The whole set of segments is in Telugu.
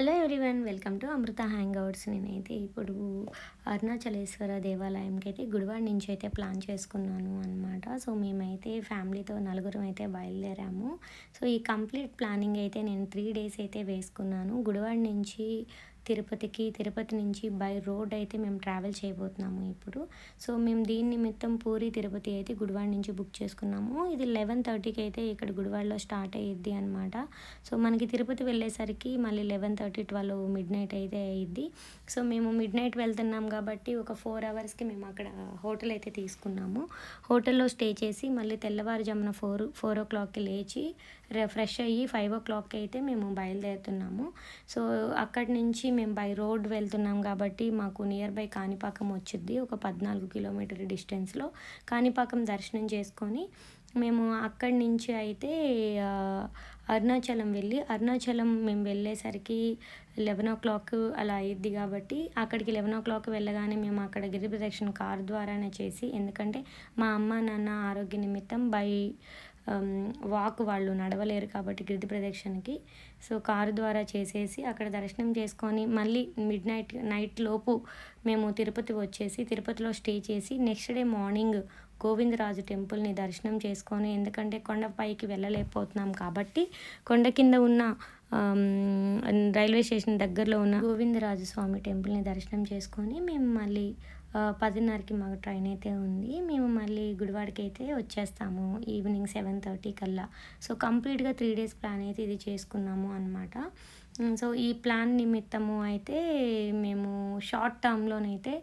Hello everyone welcome to Amrutha hangouts నేనైతే ఇప్పుడు అరుణాచలేశ్వర దేవాలయంకి అయితే గుడివాడ నుంచి అయితే ప్లాన్ చేసుకున్నాను అనమాట సో మేమైతే ఫ్యామిలీతో నలుగురం అయితే బయలుదేరాము. సో ఈ కంప్లీట్ ప్లానింగ్ అయితే నేను త్రీ డేస్ అయితే వేసుకున్నాను. గుడివాడ నుంచి తిరుపతికి తిరుపతి నుంచి బై రోడ్ అయితే మేము ట్రావెల్ చేయబోతున్నాము ఇప్పుడు. సో మేము దీని నిమిత్తం పూరి తిరుపతి అయితే గుడివాడ నుంచి బుక్ చేసుకున్నాము. ఇది లెవెన్ థర్టీకి అయితే ఇక్కడ గుడివాడలో స్టార్ట్ అయ్యిద్ది అనమాట సో మనకి తిరుపతి వెళ్ళేసరికి మళ్ళీ eleven thirty twelve midnight అయితే అయ్యిద్ది సో మేము మిడ్ నైట్ వెళ్తున్నాం కాబట్టి ఒక ఫోర్ అవర్స్కి మేము అక్కడ హోటల్ అయితే తీసుకున్నాము. హోటల్లో స్టే చేసి మళ్ళీ తెల్లవారుజామున ఫోర్ ఫోర్ ఓ క్లాక్కి లేచి ఫ్రెష్ అయ్యి ఫైవ్ ఓ క్లాక్కి అయితే మేము బయలుదేరుతున్నాము. సో అక్కడి నుంచి మేము బై రోడ్ వెళ్తున్నాం కాబట్టి మాకు నియర్ బై కాణిపాకం వచ్చింది ఒక పద్నాలుగు కిలోమీటర్ డిస్టెన్స్లో కాణిపాకం దర్శనం చేసుకొని మేము అక్కడి నుంచి అయితే అరుణాచలం వెళ్ళి అరుణాచలం మేము వెళ్ళేసరికి లెవెన్ ఓ క్లాక్ అలా అయ్యిద్ది కాబట్టి అక్కడికి లెవెన్ ఓ క్లాక్ వెళ్ళగానే మేము అక్కడ గిరి ప్రదక్షిణ కార్ ద్వారానే చేసి ఎందుకంటే మా అమ్మ నాన్న ఆరోగ్య నిమిత్తం బై వాక్ వాళ్ళు నడవలేరు కాబట్టి గిరి ప్రదక్షిణకి. సో కారు ద్వారా చేసేసి అక్కడ దర్శనం చేసుకొని మళ్ళీ మిడ్ నైట్ నైట్ లోపు మేము తిరుపతి వచ్చేసి తిరుపతిలో స్టే చేసి నెక్స్ట్ డే మార్నింగ్ గోవిందరాజు టెంపుల్ని దర్శనం చేసుకొని ఎందుకంటే కొండపైకి వెళ్ళలేకపోతున్నాం కాబట్టి కొండ కింద ఉన్న రైల్వే స్టేషన్ దగ్గరలో ఉన్న గోవిందరాజు స్వామి టెంపుల్ని దర్శనం చేసుకొని మేము మళ్ళీ పదిన్నరకి మాకు ట్రైన్ అయితే ఉంది. మేము మళ్ళీ గుడివాడకి అయితే వచ్చేస్తాము ఈవినింగ్ సెవెన్ థర్టీ కల్లా. సో కంప్లీట్గా త్రీ డేస్ ప్లాన్ అయితే ఇది చేసుకున్నాము అనమాట సో ఈ ప్లాన్ నిమిత్తము అయితే మేము షార్ట్ టర్మ్లోనైతే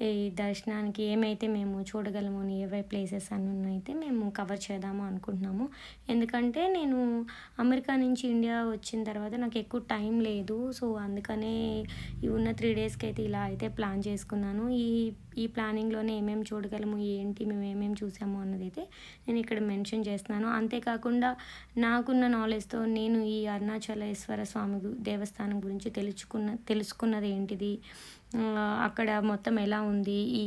ఈ దర్శనానికి ఏమైతే మేము చూడగలము నియర్ ప్లేసెస్ అన్నీ అయితే మేము కవర్ చేద్దాము అనుకుంటున్నాము. ఎందుకంటే నేను అమెరికా నుంచి ఇండియా వచ్చిన తర్వాత నాకు ఎక్కువ టైం లేదు. సో అందుకనే ఈ ఉన్న త్రీ డేస్కి అయితే ఇలా అయితే ప్లాన్ చేసుకున్నాను. ఈ ఈ ప్లానింగ్లోనే ఏమేమి చూడగలము ఏంటి మేము ఏమేమి చూసాము అన్నది అయితే నేను ఇక్కడ మెన్షన్ చేస్తున్నాను. అంతేకాకుండా నాకున్న నాలెడ్జ్తో నేను ఈ అరుణాచలేశ్వర స్వామి దేవస్థానం గురించి తెలుసుకున్న తెలుసుకున్నది ఏంటిది? అక్కడ మొత్తం ఎలా ఉంది? ఈ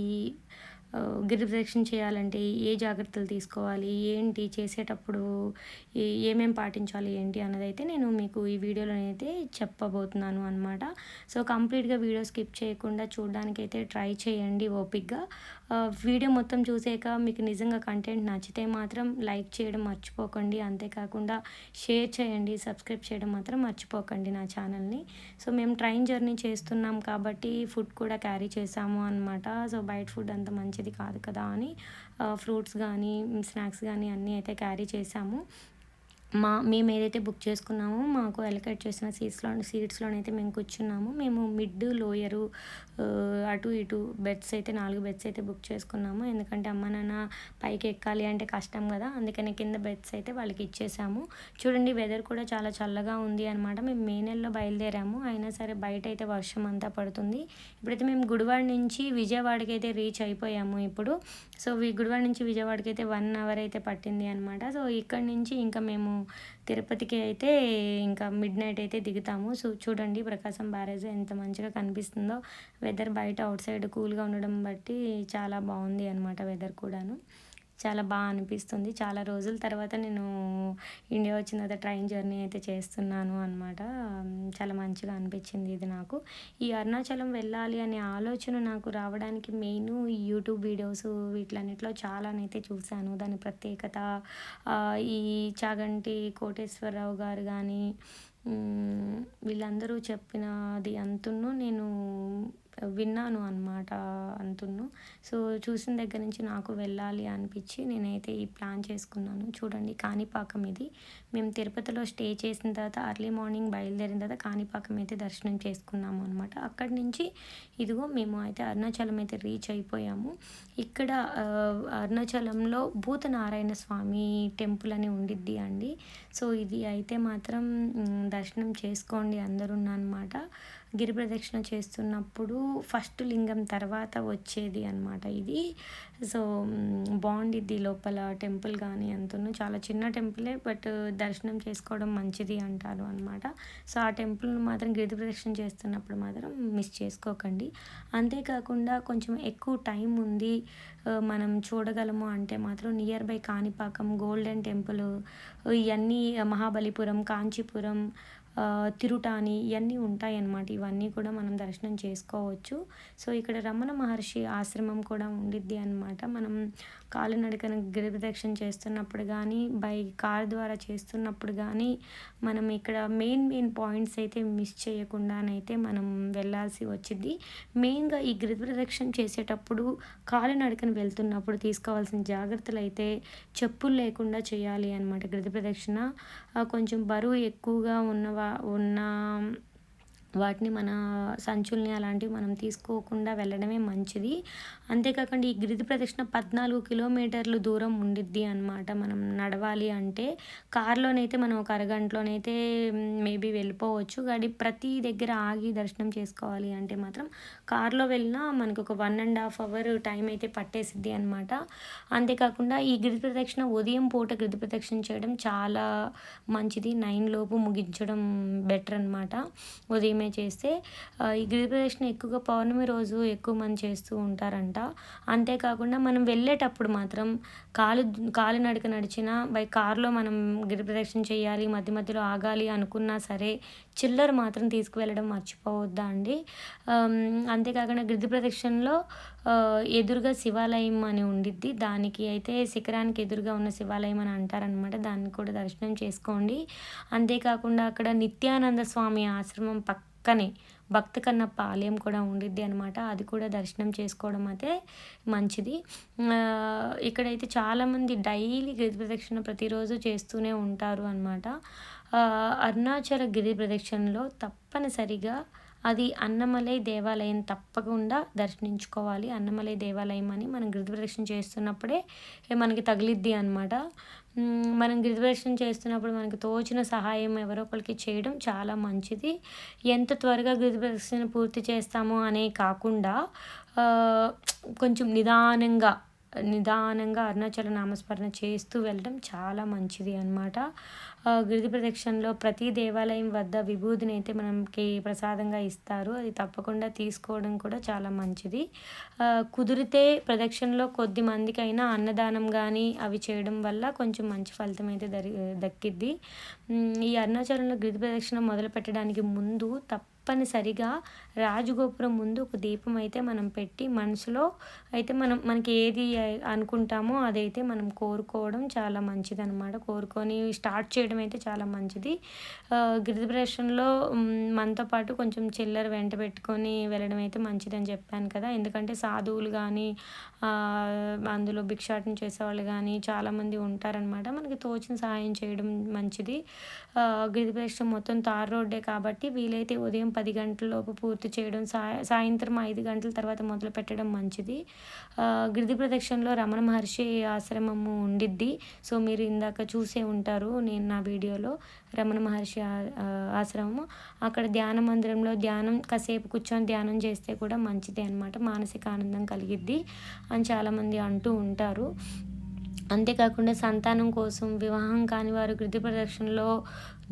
గిరి ప్రదక్షిణ చేయాలంటే ఏ జాగ్రత్తలు తీసుకోవాలి? ఏంటి చేసేటప్పుడు ఏమేం పాటించాలి? ఏంటి అన్నది అయితే నేను మీకు ఈ వీడియోలో అయితే చెప్పబోతున్నాను అనమాట సో కంప్లీట్గా వీడియో స్కిప్ చేయకుండా చూడడానికైతే ట్రై చేయండి ఓపిక్గా వీడియో మొత్తం చూసాక మీకు నిజంగా కంటెంట్ నచ్చితే మాత్రం లైక్ చేయడం మర్చిపోకండి. అంతేకాకుండా షేర్ చేయండి సబ్స్క్రైబ్ చేయడం మాత్రం మర్చిపోకండి నా ఛానల్ని సో మేము ట్రైన్ జర్నీ చేస్తున్నాం కాబట్టి ఫుడ్ కూడా క్యారీ చేసాము అనమాట సో బయట ఫుడ్ అంత మంచిది కాదు కదా అని ఫ్రూట్స్ కానీ స్నాక్స్ కానీ అన్నీ అయితే క్యారీ చేసాము మా మేము ఏదైతే బుక్ చేసుకున్నామో మాకు అలకేట్ చేసిన సీట్స్లో సీట్స్లోనైతే మేము కూర్చున్నాము. మేము మిడ్ లోయరు అటు ఇటు బెడ్స్ అయితే నాలుగు బెడ్స్ అయితే బుక్ చేసుకున్నాము. ఎందుకంటే అమ్మ నాన్న పైకి ఎక్కాలి అంటే కష్టం కదా. అందుకని కింద బెడ్స్ అయితే వాళ్ళకి ఇచ్చేసాము. చూడండి వెదర్ కూడా చాలా చల్లగా ఉంది అనమాట మేము మే నెలలో బయలుదేరాము. అయినా సరే బయట అయితే వర్షం అంతా పడుతుంది. ఇప్పుడైతే మేము గుడివాడ నుంచి విజయవాడకి అయితే రీచ్ అయిపోయాము ఇప్పుడు. సో గుడివాడ నుంచి విజయవాడకి అయితే వన్ అవర్ అయితే పట్టింది అనమాట సో ఇక్కడ నుంచి ఇంకా మేము తిరుపతికి అయితే ఇంకా మిడ్ నైట్ అయితే దిగుతాము. సో చూడండి ప్రకాశం బ్యారేజ్ ఎంత మంచిగా కనిపిస్తుందో. వెదర్ బయట అవుట్ సైడ్ కూల్గా ఉండడం బట్టి చాలా బాగుంది అనమాట వెదర్ కూడాను. చాలా బాగా అనిపిస్తుంది. చాలా రోజుల తర్వాత నేను ఇండియా వచ్చిన తర్వాత ట్రైన్ జర్నీ అయితే చేస్తున్నాను అనమాట చాలా మంచిగా అనిపించింది ఇది నాకు. ఈ అరుణాచలం వెళ్ళాలి అనే ఆలోచన నాకు రావడానికి మెయిన్ ఈ యూట్యూబ్ వీడియోస్ వీటిలన్నిటిలో చాలానైతే చూశాను. దాని ప్రత్యేకత ఈ చాగంటి కోటేశ్వరరావు గారు కానీ వీళ్ళందరూ చెప్పినది అంతును నేను విన్నాను అనమాట అంటున్నాను సో చూసిన దగ్గర నుంచి నాకు వెళ్ళాలి అనిపించి నేనైతే ఈ ప్లాన్ చేసుకున్నాను. చూడండి కాణిపాకం ఇది. మేము తిరుపతిలో స్టే చేసిన తర్వాత అర్లీ మార్నింగ్ బయలుదేరిన తర్వాత కాణిపాకం అయితే దర్శనం చేసుకున్నాము అనమాట అక్కడి నుంచి ఇదిగో మేము అయితే అరుణాచలం అయితే రీచ్ అయిపోయాము. ఇక్కడ అరుణాచలంలో భూతనారాయణ స్వామి టెంపుల్ అని ఉండిద్ది అండి. సో ఇది అయితే మాత్రం దర్శనం చేసుకోండి అందరూ అనమాట గిరి ప్రదక్షిణ చేస్తున్నప్పుడు ఫస్ట్ లింగం తర్వాత వచ్చేది అనమాట ఇది. సో బాగుండిద్ది లోపల టెంపుల్ కానీ అంతను. చాలా చిన్న టెంపులే బట్ దర్శనం చేసుకోవడం మంచిది అంటారు అనమాట సో ఆ టెంపుల్ను మాత్రం గిరి ప్రదక్షిణ చేస్తున్నప్పుడు మాత్రం మిస్ చేసుకోకండి. అంతేకాకుండా కొంచెం ఎక్కువ టైం ఉంది మనం చూడగలము అంటే మాత్రం nearby Kanipakam golden temple ఇవన్నీ మహాబలిపురం కాంచీపురం తిరుటాని ఇవన్నీ ఉంటాయి అన్నమాట ఇవన్నీ కూడా మనం దర్శనం చేసుకోవచ్చు. సో ఇక్కడ రమణ మహర్షి ఆశ్రమం కూడా ఉండిద్ది అనమాట మనం కాలినడకన గిరిప్రదక్షిణ చేస్తున్నప్పుడు కానీ బై కార్ ద్వారా చేస్తున్నప్పుడు కానీ మనం ఇక్కడ మెయిన్ మెయిన్ పాయింట్స్ అయితే మిస్ చేయకుండానైతే మనం వెళ్ళాల్సి వచ్చింది మెయిన్గా ఈ గిరిప్రదక్షిణ చేసేటప్పుడు కాలినడకన వెళ్తున్నప్పుడు తీసుకోవాల్సిన జాగ్రత్తలు అయితే చెప్పులు లేకుండా చేయాలి అనమాట గిరిప్రదక్షిణ. కొంచెం బరువు ఎక్కువగా ఉన్నవా ఉన్న వాటిని మన సంచుల్ని అలాంటివి మనం తీసుకోకుండా వెళ్ళడమే మంచిది. అంతేకాకుండా ఈ గిరిది ప్రదక్షిణ పద్నాలుగు కిలోమీటర్లు దూరం ఉండిద్ది అనమాట మనం నడవాలి అంటే కార్లోనైతే మనం ఒక అరగంటలోనైతే మేబీ వెళ్ళిపోవచ్చు. కానీ ప్రతి దగ్గర ఆగి దర్శనం చేసుకోవాలి అంటే మాత్రం కార్లో వెళ్ళినా మనకు ఒక one and half hour time అయితే పట్టేసిద్ది అనమాట అంతేకాకుండా ఈ గిరిది ప్రదక్షిణ ఉదయం పూట గిరి ప్రదక్షిణ చేయడం చాలా మంచిది. నైన్ లోపు ముగించడం బెటర్ అనమాట ఉదయమే మాత్రమే చేస్తే ఈ గిరి ప్రదక్షిణ ఎక్కువగా పౌర్ణమి రోజు ఎక్కువ మంది చేస్తూ ఉంటారంట. అంతేకాకుండా మనం వెళ్ళేటప్పుడు మాత్రం కాలు కాలినడక నడిచిన బై కారులో మనం గిరి ప్రదక్షిణ చేయాలి మధ్య మధ్యలో ఆగాలి అనుకున్నా సరే చిల్లర మాత్రం తీసుకువెళ్ళడం మర్చిపోవద్దా అండి. అంతేకాకుండా గిరి ప్రదక్షిణలో ఎదురుగా శివాలయం అని ఉండిద్ది. దానికి అయితే శిఖరానికి ఎదురుగా ఉన్న శివాలయం అని అంటారనమాట దాన్ని కూడా దర్శనం చేసుకోండి. అంతేకాకుండా అక్కడ నిత్యానంద స్వామి ఆశ్రమం పక్కనే భక్తి కన్నప్ప ఆలయం కూడా ఉండిద్ది అనమాట అది కూడా దర్శనం చేసుకోవడం అయితే మంచిది. ఇక్కడైతే చాలామంది డైలీ గిరి ప్రదక్షిణ ప్రతిరోజు చేస్తూనే ఉంటారు అనమాట అరుణాచల గిరి ప్రదక్షిణలో తప్పనిసరిగా అది అన్నమలై దేవాలయం తప్పకుండా దర్శించుకోవాలి. అన్నమలై దేవాలయం అని మనం గిరిప్రదక్షిణ చేస్తున్నప్పుడే మనకి తగిలిద్ది అనమాట మనం గ్రాడ్యుయేషన్ చేస్తున్నప్పుడు మనకు తోచిన సహాయం ఎవరో ఒకరికి చేయడం చాలా మంచిది. ఎంత త్వరగా గ్రాడ్యుయేషన్ పూర్తి చేస్తామో అనే కాకుండా కొంచెం నిదానంగా నిదానంగా అరుణాచల నామస్మరణ చేస్తూ వెళ్ళడం చాలా మంచిది అనమాట గిరిది ప్రదక్షిణలో ప్రతి దేవాలయం వద్ద విభూతిని అయితే మనకి ప్రసాదంగా ఇస్తారు. అది తప్పకుండా తీసుకోవడం కూడా చాలా మంచిది. కుదిరితే ప్రదక్షిణలో కొద్ది మందికైనా అన్నదానం కానీ అవి చేయడం వల్ల కొంచెం మంచి ఫలితం అయితే దరి దక్కిద్ది. ఈ అరుణాచలంలో గిరిది ప్రదక్షిణ మొదలు పెట్టడానికి ముందు తప్ప తప్పనిసరిగా రాజగోపురం ముందు ఒక దీపం అయితే మనం పెట్టి మనసులో అయితే మనం మనకి ఏది అనుకుంటామో అదైతే మనం కోరుకోవడం చాలా మంచిది అనమాట కోరుకొని స్టార్ట్ చేయడం అయితే చాలా మంచిది. గిరిప్రదర్శనలో మనతో పాటు కొంచెం చిల్లర వెంట పెట్టుకొని వెళ్ళడం అయితే మంచిదని చెప్పాను కదా. ఎందుకంటే సాధువులు కానీ అందులో భిక్షాటం చేసేవాళ్ళు కానీ చాలామంది ఉంటారనమాట మనకి తోచిన సహాయం చేయడం మంచిది. గిరిప్రదర్శనం మొత్తం తార్ రోడ్డే కాబట్టి వీలైతే ఉదయం పది గంటలలోపు పూర్తి చేయడం సాయ సాయంత్రం ఐదు గంటల తర్వాత మొదలు పెట్టడం మంచిది. గిరిది ప్రదక్షిణలో రమణ మహర్షి ఆశ్రమము ఉండిద్ది. సో మీరు ఇందాక చూసే ఉంటారు నేను నా వీడియోలో రమణ మహర్షి ఆశ్రమము. అక్కడ ధ్యాన మందిరంలో ధ్యానం కాసేపు కూర్చొని ధ్యానం చేస్తే కూడా మంచిది అనమాట మానసిక ఆనందం కలిగిద్ది అని చాలామంది అంటూ ఉంటారు. అంతేకాకుండా సంతానం కోసం వివాహం కాని వారు గృతి ప్రదక్షిణలో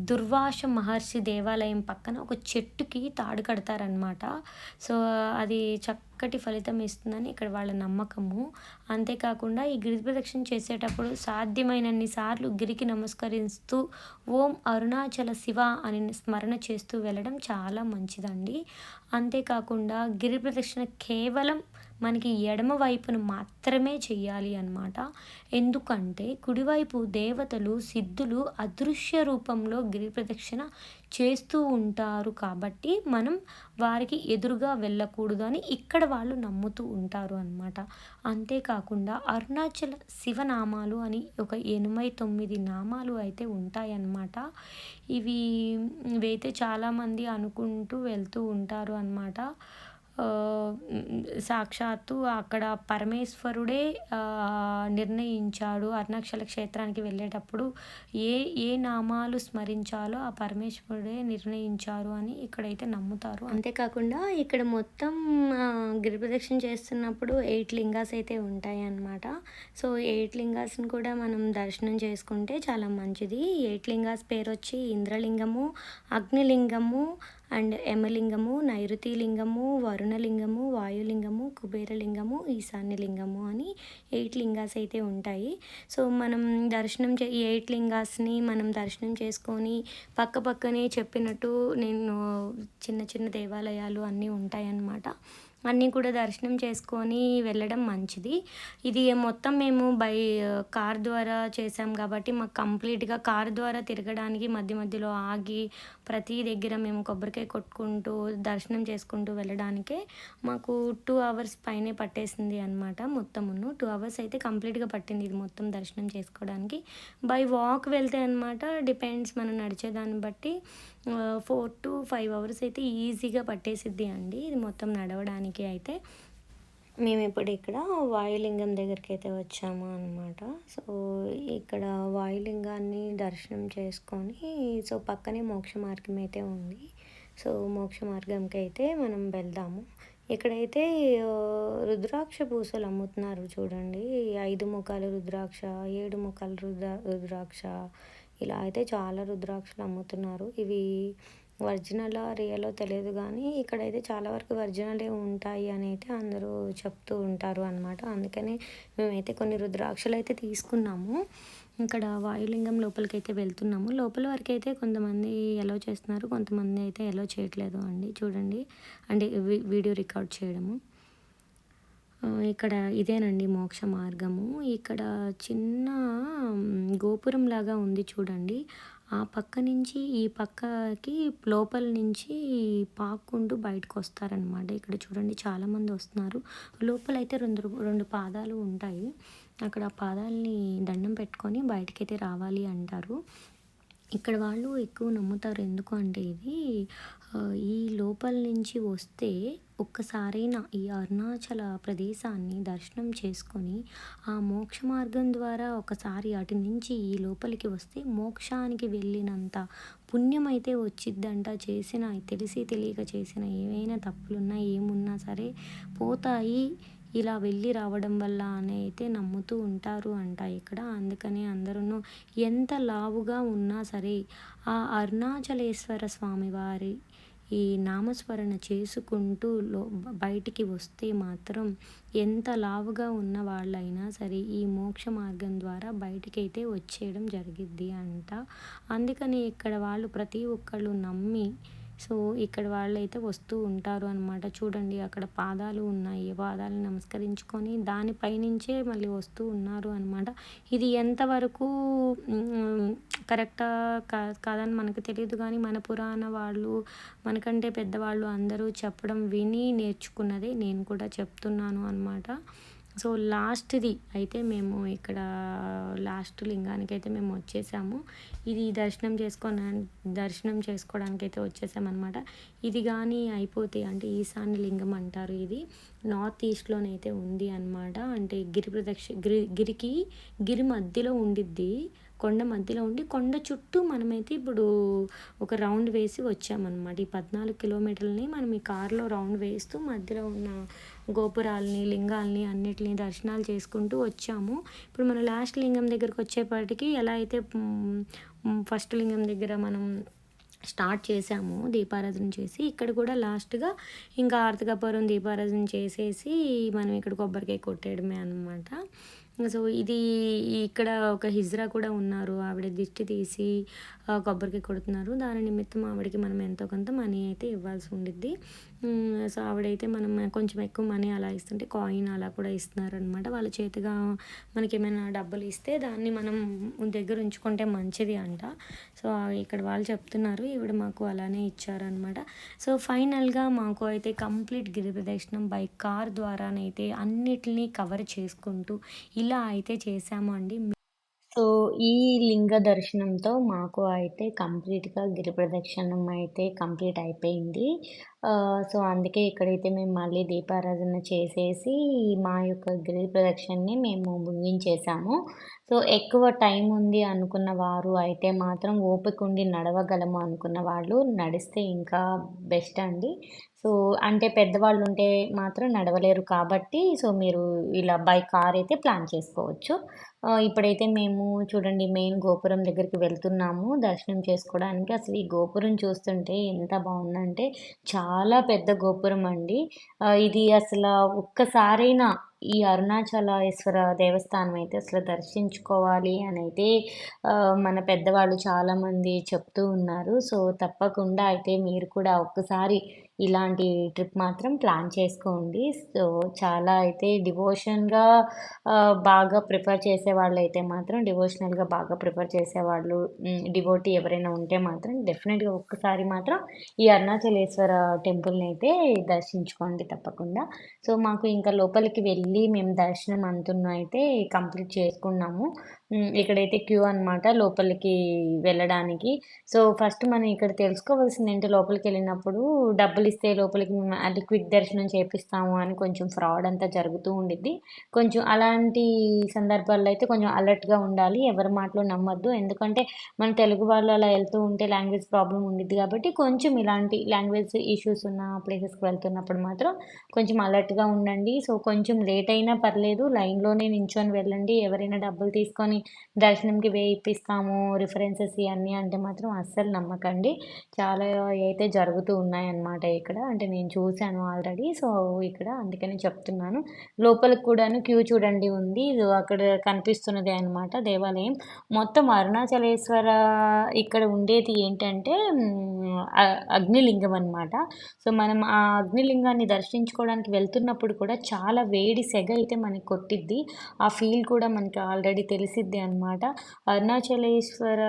దుర్వాస మహర్షి దేవాలయం పక్కన ఒక చెట్టుకి తాడు కడతారనమాట సో అది చక్కటి ఫలితం ఇస్తుందని ఇక్కడ వాళ్ళ నమ్మకము. అంతేకాకుండా ఈ గిరి ప్రదక్షిణ చేసేటప్పుడు సాధ్యమైనన్ని సార్లు గిరికి నమస్కరిస్తూ ఓం అరుణాచల శివ అని స్మరణ చేస్తూ వెళ్ళడం చాలా మంచిదండి. అంతేకాకుండా గిరి ప్రదక్షిణ కేవలం మనకి ఎడమ వైపును మాత్రమే చేయాలి అన్నమాట. ఎందుకంటే కుడివైపు దేవతలు సిద్ధులు అదృశ్య రూపంలో గిరి ప్రదక్షిణ చేస్తూ ఉంటారు కాబట్టి మనం వారికి ఎదురుగా వెళ్ళకూడదు అని ఇక్కడ వాళ్ళు నమ్ముతూ ఉంటారు అనమాట అంతేకాకుండా అరుణాచల శివనామాలు అని ఒక ఎనభై తొమ్మిది నామాలు అయితే ఉంటాయన్నమాట ఇవి ఇవైతే చాలామంది అనుకుంటూ వెళ్తూ ఉంటారు అనమాట సాక్షాత్తు అక్కడ పరమేశ్వరుడే నిర్ణయించాడు అరుణాచల క్షేత్రానికి వెళ్ళేటప్పుడు. ఏ ఏ నామాలు స్మరించాలో ఆ పరమేశ్వరుడే నిర్ణయించారు అని ఇక్కడైతే నమ్ముతారు. అంతేకాకుండా ఇక్కడ మొత్తం గిరిప్రదక్షిణ చేస్తున్నప్పుడు ఎయిట్ లింగాస్ అయితే ఉంటాయి అన్నమాట సో ఎయిట్ లింగాస్ని కూడా మనం దర్శనం చేసుకుంటే చాలా మంచిది. ఎయిట్ లింగాస్ పేరు వచ్చి ఇంద్రలింగము అగ్నిలింగము అండ్ యమలింగము నైరుతి లింగము వరుణలింగము వాయులింగము కుబేరలింగము ఈశాన్యలింగము అని ఎయిట్ లింగాస్ అయితే ఉంటాయి. సో మనం దర్శనం చే ఈ ఎయిట్ లింగాస్ని మనం దర్శనం చేసుకొని పక్క పక్కనే చెప్పినట్టు నేను చిన్న చిన్న దేవాలయాలు అన్నీ ఉంటాయన్నమాట. అన్నీ కూడా దర్శనం చేసుకొని వెళ్ళడం మంచిది. ఇది మొత్తం మేము బై కార్ ద్వారా చేసాం కాబట్టి మాకు కంప్లీట్గా కార్ ద్వారా తిరగడానికి మధ్య మధ్యలో ఆగి ప్రతి దగ్గర మేము కొబ్బరికాయ కొట్టుకుంటూ దర్శనం చేసుకుంటూ వెళ్ళడానికే మాకు టూ అవర్స్ పైనే పట్టేసింది అనమాట మొత్తమును. టూ అవర్స్ అయితే కంప్లీట్గా పట్టింది ఇది మొత్తం దర్శనం చేసుకోవడానికి. బై వాక్ వెళ్తే అనమాట డిపెండ్స్ మనం నడిచేదాన్ని బట్టి ఫోర్ టు ఫైవ్ అవర్స్ అయితే ఈజీగా పట్టేసిద్ది అండి. ఇది మొత్తం నడవడానికి అయితే. మేము ఇప్పుడు ఇక్కడ వాయులింగం దగ్గరికి అయితే వచ్చాము అనమాట సో ఇక్కడ వాయులింగాన్ని దర్శనం చేసుకొని సో పక్కనే మోక్ష మార్గం అయితే ఉంది. సో మోక్ష మార్గంకి అయితే మనం వెళ్దాము. ఇక్కడైతే రుద్రాక్ష పూసలు అమ్ముతున్నారు చూడండి. ఐదు ముఖాలు రుద్రాక్ష ఏడు ముఖాలు రుద్ర రుద్రాక్ష ఇలా అయితే చాలా రుద్రాక్షలు అమ్ముతున్నారు. ఇవి ఒరిజినల్ రియలో తెలియదు కానీ ఇక్కడైతే చాలా వరకు ఒరిజినలే ఉంటాయి అని అయితే అందరూ చెప్తూ ఉంటారు అనమాట అందుకని మేమైతే కొన్ని రుద్రాక్షలు అయితే తీసుకున్నాము. ఇక్కడ వాయులింగం లోపలికి అయితే వెళ్తున్నాము. లోపల వరకు అయితే కొంతమంది ఎలో చేస్తున్నారు కొంతమంది అయితే ఎలో చేయట్లేదు అండి. చూడండి. అంటే వీడియో రికార్డ్ చేయడము. ఇక్కడ ఇదేనండి మోక్ష మార్గము. ఇక్కడ చిన్న గోపురం లాగా ఉంది చూడండి. ఆ పక్క నుంచి ఈ పక్కకి లోపల నుంచి పాక్కుంటూ బయటకు వస్తారనమాట ఇక్కడ చూడండి చాలామంది వస్తున్నారు. లోపల అయితే రెండు రెండు పాదాలు ఉంటాయి. అక్కడ ఆ పాదాలని దండం పెట్టుకొని బయటకైతే రావాలి అంటారు. ఇక్కడ వాళ్ళు ఎక్కువ నమ్ముతారు. ఎందుకు అంటే ఇది ఈ లోపల నుంచి వస్తే ఒక్కసారైనా ఈ అరుణాచల ప్రదేశాన్ని దర్శనం చేసుకొని ఆ మోక్ష మార్గం ద్వారా ఒకసారి అటు నుంచి ఈ లోపలికి వస్తే మోక్షానికి వెళ్ళినంత పుణ్యం అయితే వచ్చిద్దంట. చేసిన తెలిసి తెలియక చేసిన ఏవైనా తప్పులున్నా ఏమున్నా సరే పోతాయి. ఇలా వెళ్ళి రావడం వల్ల అని అయితే నమ్ముతూ ఉంటారు అంట ఇక్కడ. అందుకని అందరూ ఎంత లావుగా ఉన్నా సరే ఆ అరుణాచలేశ్వర స్వామి వారి ఈ నామస్మరణ చేసుకుంటూ లో బయటికి వస్తే మాత్రం ఎంత లావుగా ఉన్న వాళ్ళైనా సరే ఈ మోక్ష మార్గం ద్వారా బయటికైతే వచ్చేయడం జరిగిద్ది అంట. అందుకని ఇక్కడ వాళ్ళు ప్రతి ఒక్కళ్ళు నమ్మి సో ఇక్కడ వాళ్ళైతే వస్తూ ఉంటారు అనమాట చూడండి అక్కడ పాదాలు ఉన్నాయి. పాదాలు నమస్కరించుకొని దానిపైనుంచే మళ్ళీ వస్తూ ఉన్నారు అనమాట ఇది ఎంతవరకు కరెక్టా కాదని మనకు తెలియదు కానీ మన పురాణ వాళ్ళు మనకంటే పెద్దవాళ్ళు అందరూ చెప్పడం విని నేర్చుకున్నదే నేను కూడా చెప్తున్నాను అనమాట సో లాస్ట్ది అయితే మేము ఇక్కడ లాస్ట్ లింగానికి అయితే మేము వచ్చేసాము. ఇది దర్శనం చేసుకొని దర్శనం చేసుకోవడానికి అయితే వచ్చేసామన్నమాట. ఇది కానీ అయిపోతే అంటే ఈశాన్య లింగం అంటారు ఇది. నార్త్ ఈస్ట్లోనైతే ఉంది అనమాట అంటే గిరి ప్రదక్షి గిరి గిరికి గిరి మధ్యలో ఉండిద్ది. కొండ మధ్యలో ఉండి కొండ చుట్టూ మనమైతే ఇప్పుడు ఒక రౌండ్ వేసి వచ్చామన్నమాట. ఈ పద్నాలుగు కిలోమీటర్లని మనం ఈ కారులో రౌండ్ వేస్తూ మధ్యలో ఉన్న గోపురాలని లింగాలని అన్నిటిని దర్శనాలు చేసుకుంటూ వచ్చాము. ఇప్పుడు మనం లాస్ట్ లింగం దగ్గరకు వచ్చేపాటికి ఎలా అయితే ఫస్ట్ లింగం దగ్గర మనం స్టార్ట్ చేసాము దీపారాధన చేసి ఇక్కడ కూడా లాస్ట్గా ఇంకా ఆర్తికపురం దీపారాధన చేసేసి మనం ఇక్కడ కొబ్బరికాయ కొట్టేయడమే అనమాట సో ఇది ఇక్కడ ఒక హిజ్రా కూడా ఉన్నారు. ఆవిడ దిష్టి తీసి కొబ్బరికి కొడుతున్నారు. దాని నిమిత్తం ఆవిడకి మనం ఎంతో కొంత మనీ అయితే ఇవ్వాల్సి ఉండిద్ది. సో ఆవిడైతే మనం కొంచెం ఎక్కువ మనీ అలా ఇస్తుంటే కాయిన్ అలా కూడా ఇస్తున్నారు అనమాట వాళ్ళ చేతిగా మనకి ఏమైనా డబ్బులు ఇస్తే దాన్ని మనం దగ్గర ఉంచుకుంటే మంచిది అంట. సో ఇక్కడ వాళ్ళు చెప్తున్నారు ఈవిడ మాకు అలానే ఇచ్చారనమాట. సో ఫైనల్గా మాకు అయితే కంప్లీట్ గిరి ప్రదక్షిణం బై కార్ ద్వారానైతే అన్నిటినీ కవర్ చేసుకుంటూ ఇలా అయితే చేశాము అండి. సో ఈ లింగ దర్శనంతో మాకు అయితే కంప్లీట్గా గిరి ప్రదక్షిణం అయితే కంప్లీట్ అయిపోయింది. సో అందుకే ఇక్కడైతే మేము మళ్ళీ దీపారాధన చేసేసి మా యొక్క గిరి ప్రదక్షిణని మేము ముగించేసాము. సో ఎక్కువ టైం ఉంది అనుకున్న వారు అయితే మాత్రం ఓపిక ఉండి నడవగలము అనుకున్న వాళ్ళు నడిస్తే ఇంకా బెస్ట్ అండి. సో అంటే పెద్దవాళ్ళు ఉంటే మాత్రం నడవలేరు కాబట్టి సో మీరు ఇలా బై కార్ అయితే ప్లాన్ చేసుకోవచ్చు. ఇప్పుడైతే మేము చూడండి మెయిన్ గోపురం దగ్గరికి వెళ్తున్నాము దర్శనం చేసుకోవడానికి. అసలు ఈ గోపురం చూస్తుంటే ఎంత బాగుందంటే చాలా పెద్ద గోపురం అండి. ఇది అసలు ఒక్కసారైనా ఈ అరుణాచలేశ్వర దేవస్థానం అయితే అసలు దర్శించుకోవాలి అని అయితే మన పెద్దవాళ్ళు చాలామంది చెప్తూ ఉన్నారు. సో తప్పకుండా అయితే మీరు కూడా ఒక్కసారి ఇలాంటి ట్రిప్ మాత్రం ప్లాన్ చేసుకోండి. సో చాలా అయితే డివోషన్గా బాగా ప్రిఫర్ చేసే వాళ్ళు అయితే మాత్రం డివోషనల్గా బాగా ప్రిఫర్ చేసేవాళ్ళు డివోటీ ఎవరైనా ఉంటే మాత్రం డెఫినెట్గా ఒక్కసారి మాత్రం ఈ అరుణాచలేశ్వర టెంపుల్ని అయితే దర్శించుకోండి తప్పకుండా. సో మాకు ఇంకా లోపలికి వెళ్ళి మేము దర్శనం అంటున్నా అయితే కంప్లీట్ చేసుకున్నాము. ఇక్కడైతే క్యూ అనమాట లోపలికి వెళ్ళడానికి. సో ఫస్ట్ మనం ఇక్కడ తెలుసుకోవాల్సింది ఏంటి? లోపలికి వెళ్ళినప్పుడు డబ్బులు ఇస్తే లోపలికి అది క్విక్ దర్శనం చేపిస్తాము అని కొంచెం ఫ్రాడ్ అంతా జరుగుతూ ఉండిద్ది. కొంచెం అలాంటి సందర్భాల్లో అయితే కొంచెం అలర్ట్గా ఉండాలి. ఎవరి మాటలు నమ్మద్దు. ఎందుకంటే మన తెలుగు వాళ్ళు అలా వెళ్తూ ఉంటే లాంగ్వేజ్ ప్రాబ్లం ఉండిద్ది కాబట్టి కొంచెం ఇలాంటి లాంగ్వేజ్ ఇష్యూస్ ఉన్న ప్లేసెస్కి వెళ్తున్నప్పుడు మాత్రం కొంచెం అలర్ట్గా ఉండండి. సో కొంచెం లేట్ అయినా పర్లేదు. లైన్లోనే నించొని వెళ్ళండి. ఎవరైనా డబ్బులు తీసుకొని దర్శనంకి వేయిస్తాము రిఫరెన్సెస్ ఇవన్నీ అంటే మాత్రం అస్సలు నమ్మకండి. చాలా అయితే జరుగుతూ ఉన్నాయన్నమాట ఇక్కడ. అంటే నేను చూశాను ఆల్రెడీ సో ఇక్కడ అందుకని చెప్తున్నాను. లోపలికి కూడాను క్యూ చూడండి ఉంది. అక్కడ కనిపిస్తున్నది అనమాట దేవాలయం. మొత్తం అరుణాచలేశ్వర ఇక్కడ ఉండేది ఏంటంటే అగ్నిలింగం అనమాట సో మనం ఆ అగ్నిలింగాన్ని దర్శించుకోవడానికి వెళ్తున్నప్పుడు కూడా చాలా వేడి సెగ అయితే మనకి కొట్టిద్ది. ఆ ఫీల్ కూడా మనకి ఆల్రెడీ తెలిసి ప్రసిద్ధి అనమాట అరుణాచలేశ్వర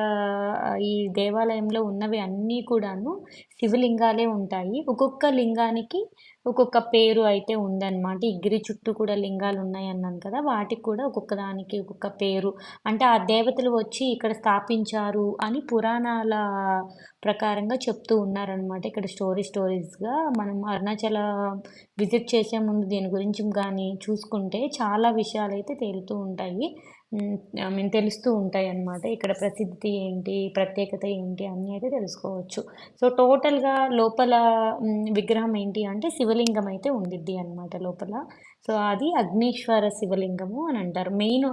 ఈ దేవాలయంలో ఉన్నవి అన్నీ కూడాను శివలింగాలే ఉంటాయి. ఒక్కొక్క లింగానికి ఒక్కొక్క పేరు అయితే ఉందన్నమాట. ఈ గిరి చుట్టూ కూడా లింగాలు ఉన్నాయి అన్నాను కదా వాటికి కూడా ఒక్కొక్క దానికి ఒక్కొక్క పేరు. అంటే ఆ దేవతలు వచ్చి ఇక్కడ స్థాపించారు అని పురాణాల ప్రకారంగా చెప్తూ ఉన్నారనమాట ఇక్కడ స్టోరీ స్టోరీస్గా మనం అరుణాచల విజిట్ చేసే ముందు దీని గురించి కానీ చూసుకుంటే చాలా విషయాలు అయితే తేలుతూ ఉంటాయి. ఐ మీన్ తెలుస్తూ ఉంటాయి అన్నమాట ఇక్కడ ప్రసిద్ధి ఏంటి ప్రత్యేకత ఏంటి అన్నీ అయితే తెలుసుకోవచ్చు. సో టోటల్గా లోపల విగ్రహం ఏంటి అంటే శివలింగం అయితే ఉండిద్ది అనమాట లోపల. సో అది అగ్నీశ్వర శివలింగము అని అంటారు. మెయిన్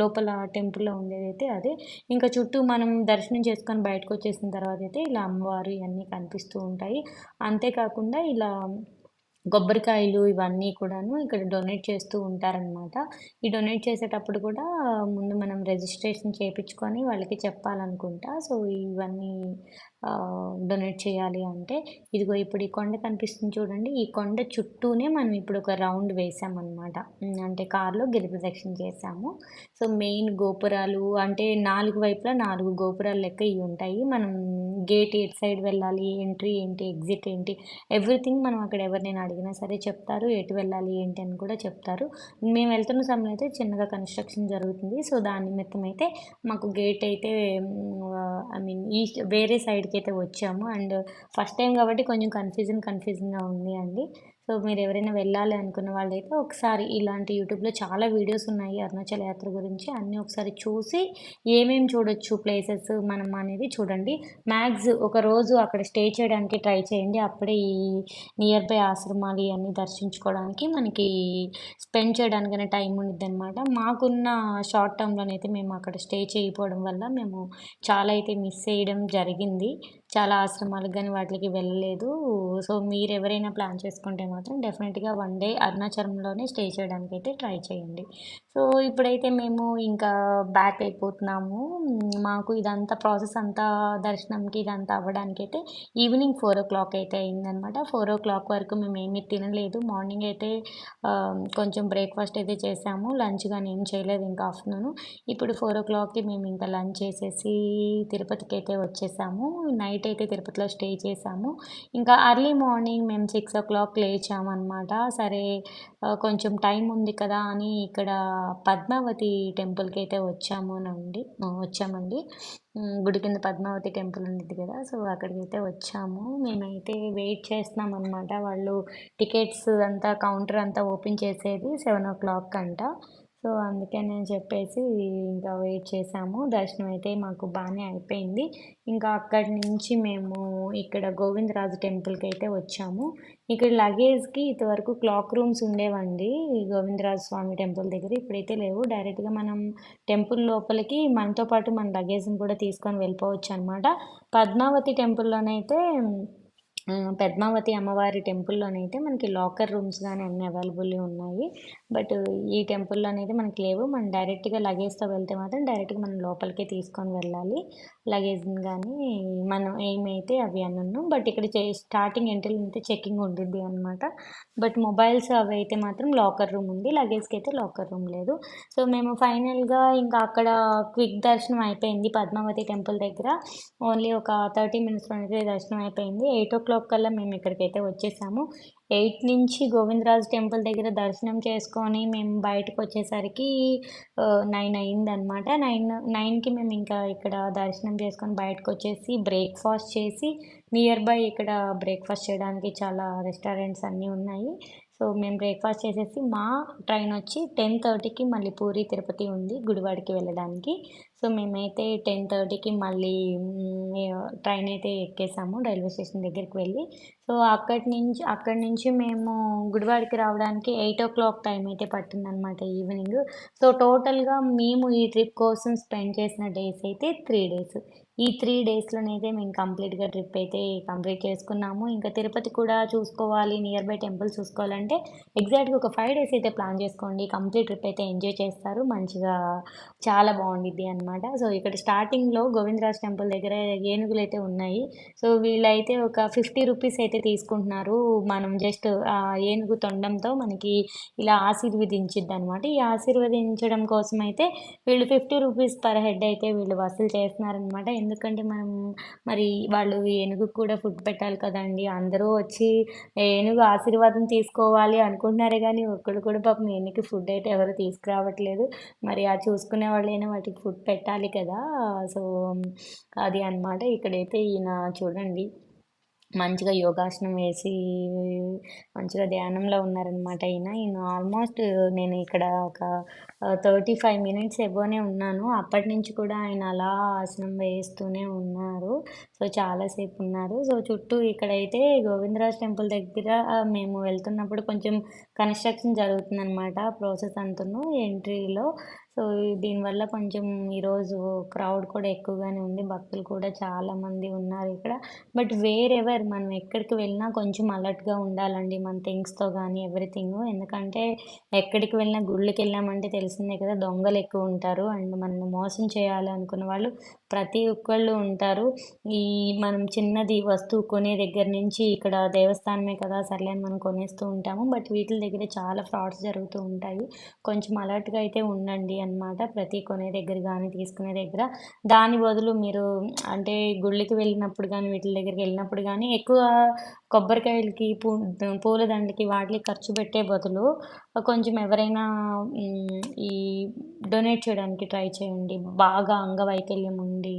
లోపల టెంపుల్లో ఉండేది అయితే అదే. ఇంకా చుట్టూ మనం దర్శనం చేసుకొని బయటకు వచ్చేసిన తర్వాత అయితే ఇలా అమ్మవారు ఇవన్నీ కనిపిస్తూ ఉంటాయి. అంతేకాకుండా ఇలా కొబ్బరికాయలు ఇవన్నీ కూడాను ఇక్కడ డొనేట్ చేస్తూ ఉంటారనమాట ఈ డొనేట్ చేసేటప్పుడు కూడా ముందు మనం రిజిస్ట్రేషన్ చేయించుకొని వాళ్ళకి చెప్పాలనుకుంటా. సో ఇవన్నీ డొనేట్ చేయాలి అంటే ఇదిగో ఇప్పుడు ఈ కొండ కనిపిస్తుంది చూడండి. ఈ కొండ చుట్టూనే మనం ఇప్పుడు ఒక రౌండ్ వేసామన్నమాట. అంటే కారులో గిరి ప్రదక్షిణ చేసాము. సో మెయిన్ గోపురాలు అంటే నాలుగు వైపులా నాలుగు గోపురాలు లెక్క ఇవి ఉంటాయి. మనం గేట్ ఎటు సైడ్ వెళ్ళాలి ఎంట్రీ ఏంటి ఎగ్జిట్ ఏంటి ఎవ్రీథింగ్ మనం అక్కడ ఎవరినైనా అడిగినా సరే చెప్తారు. ఎటు వెళ్ళాలి ఏంటి అని కూడా చెప్తారు. మేము వెళ్తున్న సమయంలో అయితే చిన్నగా కన్స్ట్రక్షన్ జరుగుతుంది. సో దాని నిమిత్తం అయితే మాకు గేట్ అయితే ఐ మీన్ ఈ వేరే సైడ్ అయితే వచ్చాము. అండ్ ఫస్ట్ టైం కాబట్టి కొంచెం కన్ఫ్యూజన్ కన్ఫ్యూజన్గా ఉంది అండి. సో మీరు ఎవరైనా వెళ్ళాలి అనుకున్న వాళ్ళైతే ఒకసారి ఇలాంటి యూట్యూబ్లో చాలా వీడియోస్ ఉన్నాయి అరుణాచల యాత్ర గురించి. అన్నీ ఒకసారి చూసి ఏమేమి చూడొచ్చు ప్లేసెస్ మనం అనేది చూడండి. మ్యాక్స్ ఒక రోజు అక్కడ స్టే చేయడానికి ట్రై చేయండి. అప్పుడే ఈ నియర్ బై ఆశ్రమాలు ఇవన్నీ దర్శించుకోవడానికి మనకి స్పెండ్ చేయడానికైనా టైం ఉండిద్ది అనమాట మాకున్న షార్ట్ టర్మ్లోనైతే మేము అక్కడ స్టే చేయకపోవడం వల్ల మేము చాలా అయితే మిస్ చేయడం జరిగింది. చాలా ఆశ్రమాలకు కానీ వాటికి వెళ్ళలేదు. సో మీరు ఎవరైనా ప్లాన్ చేసుకుంటే మాత్రం డెఫినెట్గా వన్ డే అరుణాచలంలోనే స్టే చేయడానికి అయితే ట్రై చేయండి. సో ఇప్పుడైతే మేము ఇంకా బ్యాక్ అయిపోతున్నాము. మాకు ఇదంతా ప్రాసెస్ అంతా దర్శనంకి ఇదంతా అవ్వడానికి అయితే ఈవినింగ్ ఫోర్ ఓ క్లాక్ అయితే అయిందనమాట ఫోర్ ఓ క్లాక్ వరకు మేము ఏమీ తినలేదు. మార్నింగ్ అయితే కొంచెం బ్రేక్ఫాస్ట్ అయితే చేసాము. లంచ్ కానీ ఏం చేయలేదు ఇంకా ఆఫ్టర్నూన్. ఇప్పుడు ఫోర్ ఓ క్లాక్కి మేము ఇంకా లంచ్ చేసేసి తిరుపతికి అయితే వచ్చేసాము. నైట్ అయితే తిరుపతిలో స్టే చేసాము. ఇంకా అర్లీ మార్నింగ్ మేము సిక్స్ ఓ క్లాక్ లేచామన్నమాట. సరే కొంచెం టైం ఉంది కదా అని ఇక్కడ పద్మావతి టెంపుల్కి అయితే వచ్చాము అండి వచ్చామండి. గుడి కింద పద్మావతి టెంపుల్ ఉంది కదా సో అక్కడికి అయితే వచ్చాము. మేమైతే వెయిట్ చేస్తున్నాం అనమాట వాళ్ళు టికెట్స్ అంతా కౌంటర్ అంతా ఓపెన్ చేసేది సెవెన్ ఓ క్లాక్ అంట. సో అందుకని చెప్పేసి ఇంకా వెయిట్ చేసాము. దర్శనం అయితే మాకు బాగానే అయిపోయింది. ఇంకా అక్కడి నుంచి మేము ఇక్కడ గోవిందరాజు టెంపుల్కి అయితే వచ్చాము. ఇక్కడ లగేజ్కి ఇంతవరకు క్లాక్ రూమ్స్ ఉండేవండి. గోవిందరాజు స్వామి టెంపుల్ దగ్గర ఇప్పుడైతే లేవు. డైరెక్ట్గా మనం టెంపుల్ లోపలికి మనతో పాటు మన లగేజ్ని కూడా తీసుకొని వెళ్ళిపోవచ్చు అనమాట పద్మావతి టెంపుల్లోనైతే పద్మావతి అమ్మవారి టెంపుల్లోనైతే మనకి లాకర్ రూమ్స్ కానీ అన్నీ అవైలబుల్ ఉన్నాయి. బట్ ఈ టెంపుల్లో అనేది మనకి లేవు. మనం డైరెక్ట్గా లగేజ్తో వెళ్తే మాత్రం డైరెక్ట్గా మనం లోపలికే తీసుకొని వెళ్ళాలి. లగేజ్ని కానీ మనం ఏమైతే అవి అన్నాను బట్ ఇక్కడ స్టార్టింగ్ ఎంట్రీ అయితే చెక్కింగ్ ఉంటుంది అనమాట బట్ మొబైల్స్ అవి అయితే మాత్రం లాకర్ రూమ్ ఉంది. లగేజ్కి అయితే లాకర్ రూమ్ లేదు. సో మేము ఫైనల్గా ఇంకా అక్కడ క్విక్ దర్శనం అయిపోయింది పద్మావతి టెంపుల్ దగ్గర. ఓన్లీ ఒక థర్టీ మినిట్స్లో అయితే దర్శనం అయిపోయింది. ఎయిట్ ఓ క్లాక్ కల్లా మేము ఇక్కడికైతే వచ్చేసాము. ఎయిట్ నుంచి గోవిందరాజు టెంపుల్ దగ్గర దర్శనం చేసుకొని మేము బయటకు వచ్చేసరికి నైన్ అయిందనమాట నైన్ నైన్కి మేము ఇంకా ఇక్కడ దర్శనం చేసుకొని బయటకు వచ్చేసి బ్రేక్ఫాస్ట్ చేసి నియర్ బై ఇక్కడ బ్రేక్ఫాస్ట్ చేయడానికి చాలా రెస్టారెంట్స్ అన్నీ ఉన్నాయి. సో మేము బ్రేక్ఫాస్ట్ చేసేసి మా ట్రైన్ వచ్చి టెన్ థర్టీకి మళ్ళీ పూరి తిరుపతి ఉంది గుడివాడికి వెళ్ళడానికి. సో మేమైతే టెన్ థర్టీకి మళ్ళీ ట్రైన్ అయితే ఎక్కేసాము రైల్వే స్టేషన్ దగ్గరికి వెళ్ళి. సో అక్కడి నుంచి అక్కడి నుంచి మేము గుడివాడికి రావడానికి ఎయిట్ ఓ క్లాక్ టైం అయితే పట్టిందనమాట ఈవినింగ్. సో టోటల్గా మేము ఈ ట్రిప్ కోసం స్పెండ్ చేసిన డేస్ అయితే త్రీ డేస్. ఈ త్రీ డేస్లోనైతే మేము కంప్లీట్గా ట్రిప్ అయితే కంప్లీట్ చేసుకున్నాము. ఇంకా తిరుపతి కూడా చూసుకోవాలి. నియర్ బై టెంపుల్ చూసుకోవాలంటే ఎగ్జాక్ట్గా ఒక ఫైవ్ డేస్ అయితే ప్లాన్ చేసుకోండి. కంప్లీట్ ట్రిప్ అయితే ఎంజాయ్ చేస్తారు. మంచిగా చాలా బాగుండిద్ది అనమాట సో ఇక్కడ స్టార్టింగ్లో గోవిందరాజ్ టెంపుల్ దగ్గర ఏనుగులు అయితే ఉన్నాయి. సో వీళ్ళైతే ఒక ఫిఫ్టీ రూపీస్ అయితే తీసుకుంటున్నారు. మనం జస్ట్ ఏనుగు తొండంతో మనకి ఇలా ఆశీర్వదించిద్ది అనమాట ఈ ఆశీర్వదించడం కోసం అయితే వీళ్ళు ఫిఫ్టీ రూపీస్ పర్ హెడ్ అయితే వీళ్ళు వసూలు చేస్తున్నారనమాట ఎందుకంటే మనం మరి వాళ్ళు ఏనుగు కూడా ఫుడ్ పెట్టాలి కదండి. అందరూ వచ్చి ఏనుగు ఆశీర్వాదం తీసుకోవాలి అనుకుంటున్నారే కానీ ఒక్కడు కూడా పాపం ఏనుగుకి ఫుడ్ అయితే ఎవరు తీసుకురావట్లేదు. మరి ఆ చూసుకునే వాళ్ళైనా వాటికి ఫుడ్ పెట్టాలి కదా. సో అది అనమాట ఇక్కడైతే ఈయన చూడండి. మంచిగా యోగాసనం వేసి మంచిగా ధ్యానంలో ఉన్నారనమాట ఆయన ఈయన ఆల్మోస్ట్ నేను ఇక్కడ ఒక థర్టీ ఫైవ్ మినిట్స్ ఎబోనే ఉన్నాను. అప్పటి నుంచి కూడా ఆయన అలా ఆసనం వేస్తూనే ఉన్నారు. సో చాలాసేపు ఉన్నారు. సో చుట్టూ ఇక్కడైతే గోవిందరాజ్ టెంపుల్ దగ్గర మేము వెళ్తున్నప్పుడు కొంచెం కన్స్ట్రక్షన్ జరుగుతుందనమాట ప్రాసెస్ అంతను ఎంట్రీలో. సో దీనివల్ల కొంచెం ఈరోజు క్రౌడ్ కూడా ఎక్కువగానే ఉంది. భక్తులు కూడా చాలామంది ఉన్నారు ఇక్కడ. బట్ వేరెవర్ మనం ఎక్కడికి వెళ్ళినా కొంచెం అలర్ట్గా ఉండాలండి మన థింగ్స్తో కానీ ఎవ్రీథింగ్. ఎందుకంటే ఎక్కడికి వెళ్ళినా గుళ్ళకి వెళ్ళామంటే తెలిసిందే కదా దొంగలు ఎక్కువ ఉంటారు. అండ్ మనల్ని మోసం చేయాలనుకున్న వాళ్ళు ప్రతి ఒక్కళ్ళు ఉంటారు. ఈ మనం చిన్నది వస్తువు కొనే దగ్గర నుంచి ఇక్కడ దేవస్థానమే కదా సర్లే అని మనం కొనేస్తూ ఉంటాము. బట్ వీటి దగ్గర చాలా ఫ్రాడ్స్ జరుగుతూ ఉంటాయి. కొంచెం అలర్ట్గా అయితే ఉండండి. అనమాట ప్రతి కొనే దగ్గర కానీ తీసుకునే దగ్గర. దాని బదులు మీరు అంటే గుళ్ళకి వెళ్ళినప్పుడు కానీ వీటి దగ్గరికి వెళ్ళినప్పుడు కానీ ఎక్కువ కొబ్బరికాయలకి పూ పూలదండలకి వాటికి ఖర్చు పెట్టే బదులు కొంచెం ఎవరైనా ఈ డొనేట్ చేయడానికి ట్రై చేయండి. బాగా అంగవైకల్యం ఉండి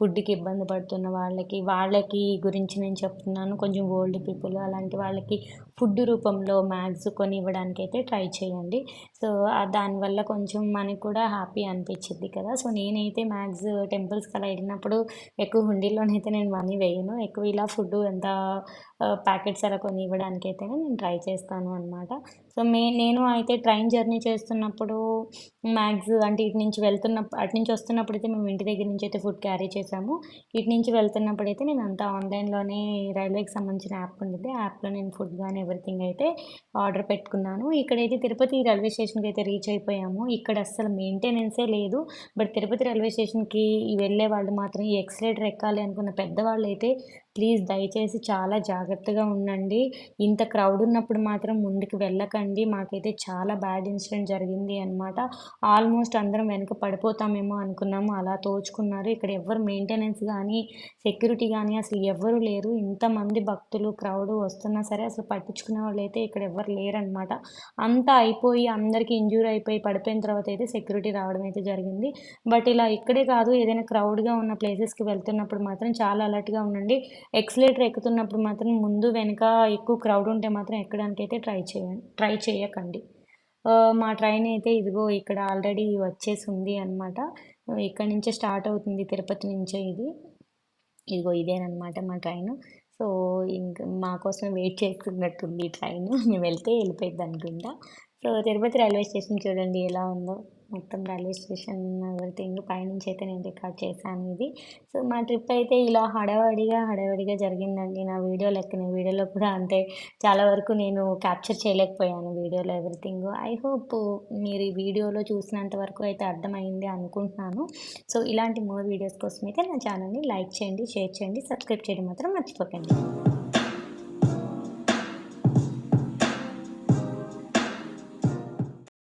ఫుడ్కి ఇబ్బంది పడుతున్న వాళ్ళకి వాళ్ళకి గురించి నేను చెప్తున్నాను. కొంచెం ఓల్డ్ పీపుల్ అలాంటి వాళ్ళకి ఫుడ్ రూపంలో మ్యాగ్స్ కొని ఇవ్వడానికి అయితే ట్రై చేయండి. సో దానివల్ల కొంచెం మనకి కూడా హ్యాపీ అనిపించింది కదా. సో నేనైతే మ్యాగ్స్ టెంపుల్స్కి అలా వెళ్ళినప్పుడు ఎక్కువ హుండీలోనైతే నేను మనీ వేయను. ఎక్కువ ఇలా ఫుడ్ ఎంత ప్యాకెట్స్ అలా కొన్ని ఇవ్వడానికి అయితే నేను ట్రై చేస్తాను అనమాట సో మే నేను అయితే ట్రైన్ జర్నీ చేస్తున్నప్పుడు మ్యాగ్స్ అంటే ఇటు నుంచి వెళ్తున్నప్పుడు అటు నుంచి వస్తున్నప్పుడు అయితే మేము ఇంటి దగ్గర నుంచి అయితే ఫుడ్ క్యారీ చేసాము. ఇటు నుంచి వెళ్తున్నప్పుడు అయితే నేను అంతా ఆన్లైన్లోనే రైల్వేకి సంబంధించిన యాప్ ఉండేది యాప్లో నేను ఫుడ్ కానీ ఎవ్రీథింగ్ అయితే ఆర్డర్ పెట్టుకున్నాను. ఇక్కడైతే తిరుపతి రైల్వే స్టేషన్కి అయితే రీచ్ అయిపోయాము. ఇక్కడ అస్సలు మెయింటెనెన్సే లేదు. బట్ తిరుపతి రైల్వే స్టేషన్కి వెళ్ళే వాళ్ళు మాత్రం ఈ ఎక్సలేటర్ ఎక్కాలి అనుకున్న పెద్దవాళ్ళు అయితే ప్లీజ్ దయచేసి చాలా జాగ్రత్తగా ఉండండి. ఇంత క్రౌడ్ ఉన్నప్పుడు మాత్రం ముందుకు వెళ్ళకండి. మాకైతే చాలా బ్యాడ్ ఇన్సిడెంట్ జరిగింది అనమాట ఆల్మోస్ట్ అందరం వెనక పడిపోతామేమో అనుకున్నాము. అలా తోచుకున్నారు. ఇక్కడ ఎవరు మెయింటెనెన్స్ కానీ సెక్యూరిటీ కానీ అసలు ఎవరు లేరు. ఇంతమంది భక్తులు క్రౌడ్ వస్తున్నా సరే అసలు పట్టించుకునే వాళ్ళు అయితే ఇక్కడ ఎవరు లేరనమాట అంతా అయిపోయి అందరికీ ఇంజూర్ అయిపోయి పడిపోయిన తర్వాత అయితే సెక్యూరిటీ రావడం అయితే జరిగింది. బట్ ఇలా ఇక్కడే కాదు. ఏదైనా క్రౌడ్గా ఉన్న ప్లేసెస్కి వెళ్తున్నప్పుడు మాత్రం చాలా అలర్ట్గా ఉండండి. ఎక్సలేటర్ ఎక్కుతున్నప్పుడు మాత్రం ముందు వెనుక ఎక్కువ క్రౌడ్ ఉంటే మాత్రం ఎక్కడానికి అయితే ట్రై చేయండి ట్రై చేయకండి. మా ట్రైన్ అయితే ఇదిగో ఇక్కడ ఆల్రెడీ వచ్చేసి ఉంది అనమాట ఇక్కడ నుంచే స్టార్ట్ అవుతుంది తిరుపతి నుంచే ఇది. ఇదిగో ఇదేనమాట మా ట్రైన్. సో ఇంకా మా కోసం వెయిట్ చేస్తున్నట్టుంది ఈ ట్రైన్. మేము వెళ్తే వెళ్ళిపోయింది అనుకుంటా. సో తిరుపతి రైల్వే స్టేషన్ చూడండి ఎలా ఉందో. మొత్తం రైల్వే స్టేషన్ ఎవ్రీథింగ్ పైనుంచి అయితే నేను రికార్డ్ చేశాను ఇది. సో మా ట్రిప్ అయితే ఇలా హడావడిగా హడావడిగా జరిగిందండి. నా వీడియో లెక్కన వీడియోలో కూడా అంతే. చాలా వరకు నేను క్యాప్చర్ చేయలేకపోయాను వీడియోలో ఎవ్రీథింగ్ ఐ హోప్ మీరు ఈ వీడియోలో చూసినంత వరకు అయితే అర్థమైంది అనుకుంటున్నాను. సో ఇలాంటి మోర్ వీడియోస్ కోసం అయితే నా ఛానల్ని లైక్ చేయండి షేర్ చేయండి సబ్స్క్రైబ్ చేయడం మాత్రం మర్చిపోకండి.